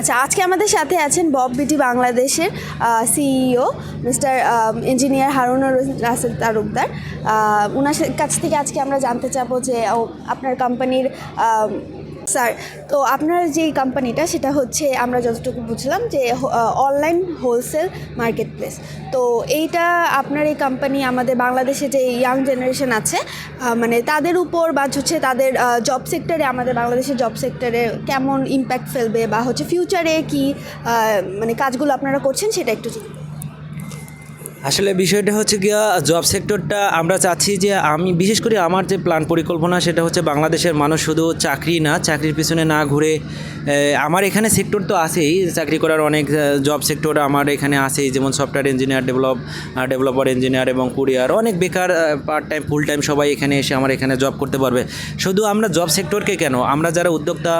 আচ্ছা আজকে আমাদের সাথে আছেন বব বিটি বাংলাদেশের CEO mister engineer Harunur Rasel Talukdar ওনার কাছ থেকে আজকে আমরা জানতে চাবো যে আপনার কোম্পানির স্যার, তো আপনার যে কোম্পানিটা সেটা হচ্ছে আমরা যতটুকু বুঝলাম যে অনলাইন হোলসেল মার্কেট প্লেস তো এইটা আপনার এই কোম্পানি আমাদের বাংলাদেশে যে ইয়াং জেনারেশন আছে মানে তাদের উপর বা হচ্ছে তাদের জব সেক্টরে আমাদের বাংলাদেশের জব সেক্টরে কেমন ইম্প্যাক্ট ফেলবে বা হচ্ছে ফিউচারে কি মানে কাজগুলো আপনারা করছেন, সেটা একটু আসলে বিষয়টা হচ্ছে গিয়া জব সেক্টরটা আমরা চাচ্ছি যে আমি, বিশেষ করে আমার যে প্ল্যান পরিকল্পনা, সেটা হচ্ছে বাংলাদেশের মানুষ শুধু চাকরি না, চাকরির পিছনে না ঘুরে আমার এখানে সেক্টর তো আছেই, চাকরি করার অনেক জব সেক্টর আমার এখানে আছেই, যেমন software engineer develop developer engineer এবং কুরিয়ার অনেক বেকার পার্ট টাইম ফুল টাইম সবাই এখানে এসে আমার এখানে জব করতে পারবে। শুধু আমরা জব সেক্টরকে কেন, আমরা যারা উদ্যোক্তা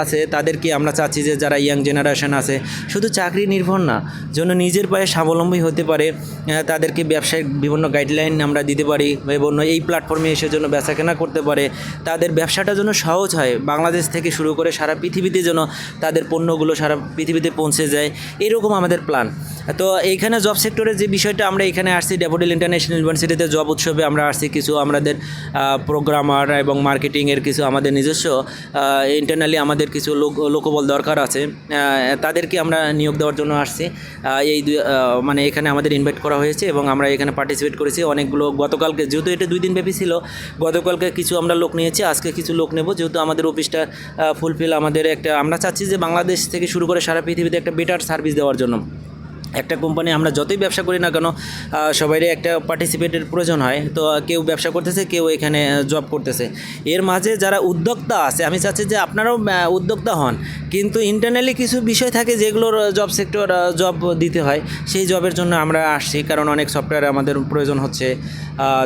আছে, তাদেরকে আমরা চাচ্ছি যে যারা ইয়াং জেনারেশন আছে, শুধু চাকরি নির্ভর না জন্য নিজের পায়ে স্বাবলম্বী হতে পারে তাদেরকে ব্যবসায়িক বিভিন্ন গাইডলাইন আমরা দিতে পারি এবং এই প্ল্যাটফর্মে এসে যেন বেচা কেনা করতে পারে। তাদের ব্যবসাটা যেন সহজ হয়, বাংলাদেশ থেকে শুরু করে সারা পৃথিবীতে যেন তাদের পণ্যগুলো সারা পৃথিবীতে পৌঁছে যায়, এরকম আমাদের প্ল্যান তো এইখানে জব সেক্টরের যে বিষয়টা আমরা এখানে আসছি ড্যাফোডিল ইন্টারন্যাশনাল ইউনিভার্সিটিতে জব উৎসবে আমরা আসছি কিছু আমাদের প্রোগ্রামার এবং মার্কেটিংয়ের কিছু আমাদের নিজস্ব ইন্টারনালি আমাদের কিছু লোক, লোকবল দরকার আছে। তাদেরকে আমরা নিয়োগ দেওয়ার জন্য আসছি। এই মানে এখানে আমাদের ইনভাইট করা হয়েছে এবং আমরা এখানে পার্টিসিপেট করেছি। অনেকগুলো, গতকালকে যেহেতু এটা দুই দিন ব্যাপী ছিল, গতকালকে কিছু আমরা লোক নিয়েছি, আজকে কিছু লোক নেব। যেহেতু আমাদের অফিসটা ফুলফিল আমাদের একটা, আমরা চাচ্ছি যে বাংলাদেশ থেকে শুরু করে সারা পৃথিবীতে একটা বেটার সার্ভিস দেওয়ার জন্য। একটা কোম্পানি আমরা যতই ব্যবসা করি না কেন আহ, একটা পার্টিসিপেটের প্রয়োজন হয়। তো কেউ ব্যবসা করতেছে কেউ এখানে জব করতেছে। এর মাঝে যারা উদ্যোক্তা আছে আমি চাচ্ছি যে আপনারাও উদ্যোক্তা হন। কিন্তু ইন্টারনালি কিছু বিষয় থাকে যেগুলোর জব সেক্টর জব দিতে হয়। সেই জবের জন্য আমরা আসছি কারণ অনেক সফটওয়্যার আমাদের প্রয়োজন হচ্ছে।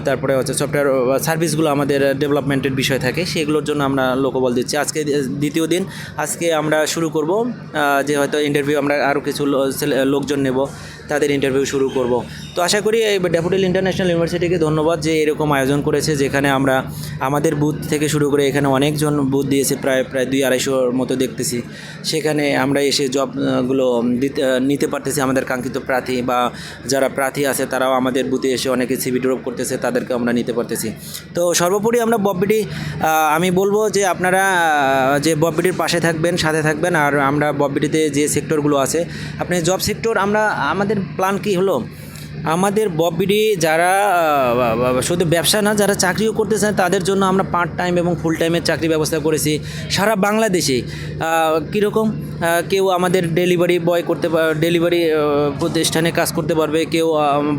তারপরে হচ্ছে সফটওয়্যার সার্ভিসগুলো আমাদের ডেভেলপমেন্টের বিষয় থাকে সেগুলোর জন্য আমরা লোকবল দিচ্ছি। আজকে দ্বিতীয় দিন আজকে আমরা শুরু করব যে হয়তো ইন্টারভিউ আমরা আরও কিছু লোকজন নেব। তাদের ইন্টারভিউ শুরু করব। তো আশা করি এই ড্যাফোডিল ইন্টারন্যাশনাল ইউনিভার্সিটিকে ধন্যবাদ যে এরকম আয়োজন করেছে, যেখানে আমরা আমাদের বুথ থেকে শুরু করে এখানে অনেকজন বুথ দিয়েছে, প্রায় প্রায় দুই আড়াইশোর মতো দেখতেছি। সেখানে আমরা এসে জবগুলো নিতে পারতেছি আমাদের কাঙ্ক্ষিত প্রার্থী বা যারা প্রার্থী আছে, তারাও আমাদের বুথে এসে অনেকে সিভি ড্রপ করতেছে, তাদেরকে আমরা নিতে পারতেছি। তো সর্বোপরি আমরা বববিডি আমি বলব যে আপনারা যে বববিডির পাশে থাকবেন, সাথে থাকবেন, আর আমরা বববিডিতে যে সেক্টরগুলো আছে, আপনি জব সেক্টর আমরা আমাদের প্ল্যান কি হলো? আমাদের বববিডি যারা শুধু ব্যবসা না, যারা চাকরিও করতে চান তাদের জন্য আমরা পার্ট টাইম এবং ফুল টাইমের চাকরি ব্যবস্থা করেছি সারা বাংলাদেশে। কীরকম? কেউ আমাদের ডেলিভারি বয় করতে ডেলিভারি প্রতিষ্ঠানে কাজ করতে পারবে, কেউ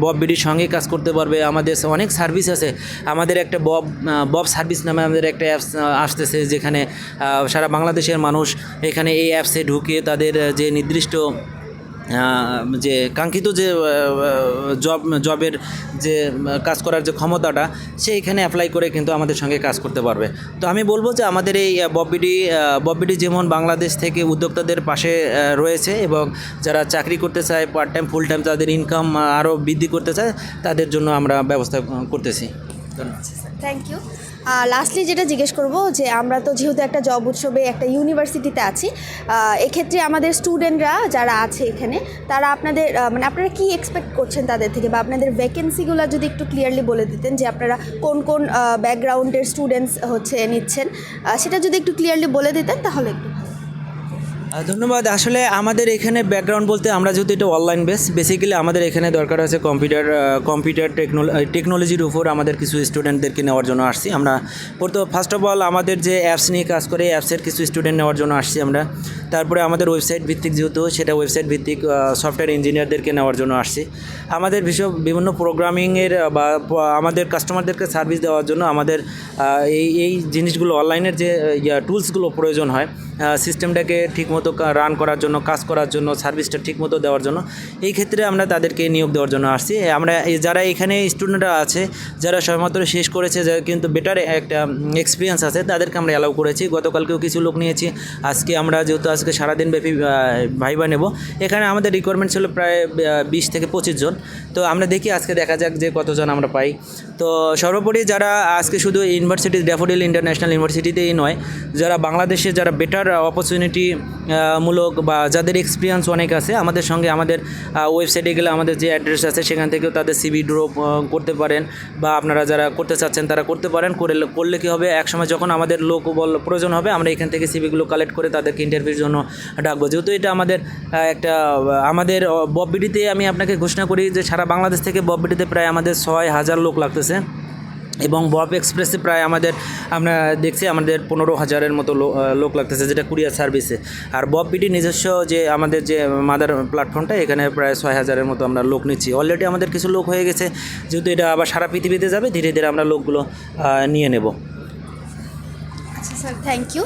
বব বিডির সঙ্গে কাজ করতে পারবে। আমাদের অনেক সার্ভিস আছে। আমাদের একটা বব বব সার্ভিস নামে আমাদের একটা অ্যাপস আসতেছে যেখানে সারা বাংলাদেশের মানুষ এখানে এই অ্যাপসে ঢুকে তাদের যে নির্দিষ্ট যে কাঙ্ক্ষিত যে জব, জবের যে, কাজ করার যে ক্ষমতাটা, সে এখানে অ্যাপ্লাই করে কিন্তু আমাদের সঙ্গে কাজ করতে পারবে। তো আমি বলব যে আমাদের এই ববিডি ববিডি যেমন বাংলাদেশ থেকে উদ্যোক্তাদের পাশে রয়েছে এবং যারা চাকরি করতে চায় পার্ট টাইম ফুল টাইম তাদের ইনকাম আরও বৃদ্ধি করতে চায়, তাদের জন্য আমরা ব্যবস্থা করতেছি। ধন্যবাদ। থ্যাংক ইউ লাস্টলি যেটা জিজ্ঞেস করব যে আমরা তো যেহেতু একটা জব উৎসবে, একটা ইউনিভার্সিটিতে আছি এক্ষেত্রে আমাদের স্টুডেন্টরা যারা আছে এখানে, তারা আপনাদের মানে আপনারা কি এক্সপেক্ট করছেন তাদের থেকে? বা আপনাদের ভ্যাকেন্সিগুলো যদি একটু ক্লিয়ারলি বলে দিতেন যে আপনারা কোন কোন ব্যাকগ্রাউন্ডের স্টুডেন্টস হচ্ছে নিচ্ছেন সেটা যদি একটু ক্লিয়ারলি বলে দিতেন তাহলে একটু ধন্যবাদ। আসলে আমাদের এখানে ব্যাকগ্রাউন্ড বলতে আমরা যেহেতু এটা অনলাইন বেস বেসিক্যালি আমাদের এখানে দরকার আছে কম্পিউটার কম্পিউটার টেকনোলজির উপর আমাদের কিছু স্টুডেন্টদেরকে নেওয়ার জন্য আসছি আমরা। প্রথম ফার্স্ট অফ অল আমাদের যে অ্যাপস নিয়ে কাজ করে অ্যাপসের কিছু স্টুডেন্ট নেওয়ার জন্য আসছি আমরা। তারপরে আমাদের ওয়েবসাইট ভিত্তিক যেহেতু, সেটা ওয়েবসাইট ভিত্তিক সফটওয়্যার ইঞ্জিনিয়ারদেরকে নেওয়ার জন্য আসছি। আমাদের বিষয় বিভিন্ন প্রোগ্রামিংয়ের বা আমাদের কাস্টমারদেরকে সার্ভিস দেওয়ার জন্য আমাদের এই এই জিনিসগুলো অনলাইনের যে টুলসগুলো প্রয়োজন হয় সিস্টেমটাকে ঠিকমতো রান করার জন্য, কাজ করার জন্য সার্ভিসটা ঠিকমতো দেওয়ার জন্য, এই ক্ষেত্রে আমরা তাদেরকে নিয়োগ দেওয়ার জন্য আসছি। আমরা যারা এখানে স্টুডেন্টরা আছে, যারা সবেমাত্র শেষ করেছে, যারা কিন্তু বেটার একটা এক্সপিরিয়েন্স আছে, তাদেরকে আমরা অ্যালাউ করেছি। গতকালকেও কিছু লোক নিয়েছি। আজকে আমরা যেহেতু আজকে সারাদিন ব্যাপী ভাইবা নেব। এখানে আমাদের রিকোয়ারমেন্ট ছিল প্রায় বিশ থেকে পঁচিশ জন। তো আমরা দেখি, আজকে দেখা যাক যে কতজন আমরা পাই। তো সর্বোপরি যারা আজকে শুধু ইউনিভার্সিটি ড্যাফোডিল ইন্টারন্যাশনাল ইউনিভার্সিটিতেই নয়, যারা বাংলাদেশে যারা বেটার বেটার অপরচুনিটি মূলক বা যাদের এক্সপিরিয়েন্স অনেক আছে, আমাদের সঙ্গে আমাদের ওয়েবসাইটে গেলে আমাদের যে অ্যাড্রেস আছে, সেখান থেকেও তাদের সিবি ড্রপ করতে পারেন বা আপনারা যারা করতে চাচ্ছেন তারা করতে পারেন। করে করলে কী হবে? একসময় যখন আমাদের লোক বল প্রয়োজন হবে, আমরা এখান থেকে সিবিগুলো কালেক্ট করে তাদেরকে ইন্টারভিউর জন্য ডাকবো। যেহেতু এটা আমাদের একটা আমাদের বববিডিতে আমি আপনাকে ঘোষণা করি যে সারা বাংলাদেশ থেকে বববিডিতে প্রায় আমাদের ছয় হাজার লোক লাগতেছে। এবং বব এক্সপ্রেসে প্রায় আমাদের, আমরা দেখছি আমাদের পনেরো হাজারের মতো লোক লাগতেছে যেটা কুরিয়ার সার্ভিসে। আর বব পিটি নিজস্ব যে আমাদের যে মাদার প্ল্যাটফর্মটা, এখানে প্রায় ছয় হাজারের মতো আমরা লোক নিচ্ছি। অলরেডি আমাদের কিছু লোক হয়ে গেছে, যেহেতু এটা আবার সারা পৃথিবীতে যাবে, ধীরে ধীরে আমরা লোকগুলো নিয়ে নেব। আচ্ছা স্যার থ্যাংক ইউ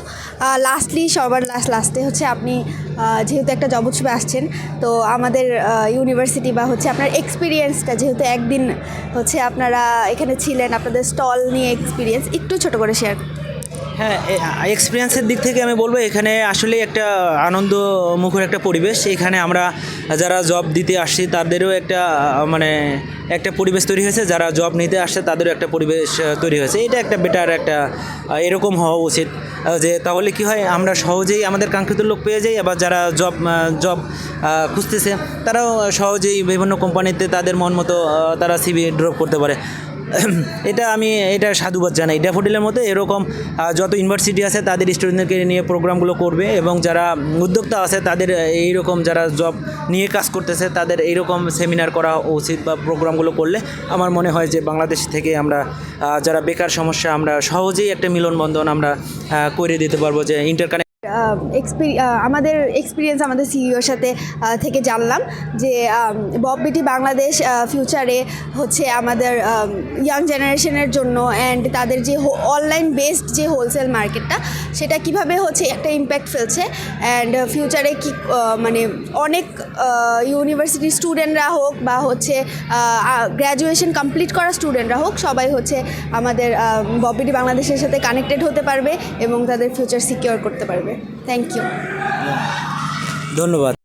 লাস্টলি সবার লাস্ট লাস্টে হচ্ছে আপনি যেহেতু একটা জব উৎসবে আসছেন, তো আমাদের ইউনিভার্সিটি বা হচ্ছে আপনার এক্সপিরিয়েন্সটা যেহেতু একদিন হচ্ছে আপনারা এখানে ছিলেন, আপনাদের স্টল নিয়ে এক্সপিরিয়েন্স একটু ছোট করে শেয়ার হ্যাঁ এক্সপিরিয়েন্সের দিক থেকে আমি বলব, এখানে আসলে একটা আনন্দ মুখর একটা পরিবেশ। এখানে আমরা যারা জব দিতে আসছি, তাদেরও একটা মানে একটা পরিবেশ তৈরি হয়েছে। যারা জব নিতে আসছে, তাদেরও একটা পরিবেশ তৈরি হয়েছে। এটা একটা বেটার একটা এরকম হওয়া উচিত। যে তাহলে কি হয়, আমরা সহজেই আমাদের কাঙ্ক্ষিত লোক পেয়ে যাই, আবার যারা জব জব খুঁজতেছে, তারাও সহজেই বিভিন্ন কোম্পানিতে তাদের মন মতো তারা সিবি ড্রপ করতে পারে। এটা আমি, এটা সাধুবাদ জানাই। ড্যাফোডিলের মতো এরকম যত ইউনিভার্সিটি আছে, তাদের স্টুডেন্টদেরকে নিয়ে প্রোগ্রামগুলো করবে এবং যারা উদ্যোক্তা আছে, তাদের এইরকম যারা জব নিয়ে কাজ করতেছে, তাদের এইরকম সেমিনার করা উচিত বা প্রোগ্রামগুলো করলে আমার মনে হয় যে বাংলাদেশ থেকে আমরা যারা বেকার সমস্যা, আমরা সহজেই একটা মিলনবন্ধন আমরা করে দিতে পারব যে ইন্টারকানেক্ট আমাদের এক্সপিরিয়েন্স আমাদের সিইওর সাথে থেকে জানলাম যে বব বিটি বাংলাদেশ ফিউচারে হচ্ছে আমাদের ইয়াং জেনারেশনের জন্য অ্যান্ড তাদের যে অনলাইন বেসড যে হোলসেল মার্কেটটা সেটা কীভাবে হচ্ছে একটা ইম্প্যাক্ট ফেলছে অ্যান্ড ফিউচারে কি মানে অনেক ইউনিভার্সিটি স্টুডেন্টরা হোক বা হচ্ছে গ্র্যাজুয়েশন কমপ্লিট করা স্টুডেন্টরা হোক, সবাই হচ্ছে আমাদের ববিটি বাংলাদেশের সাথে কানেক্টেড হতে পারবে এবং তাদের ফিউচার সিকিওর করতে পারবে। থ্যাংক ইউ ধন্যবাদ।